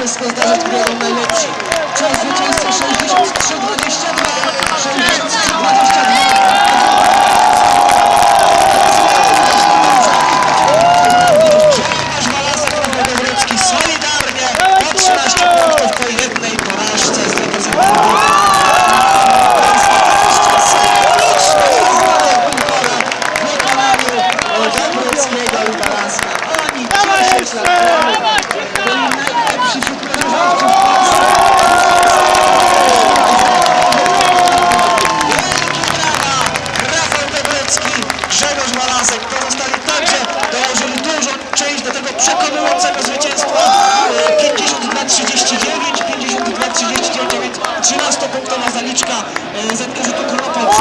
wszystko zdarzać mi będą najlepsi. Czas zwycięstwa. Lasek pozostali także dołożyli dużą część do tego przekonującego zwycięstwa 52-39, 52-39, 13-punktowa zaliczka e, ZGŻ-u Kropot.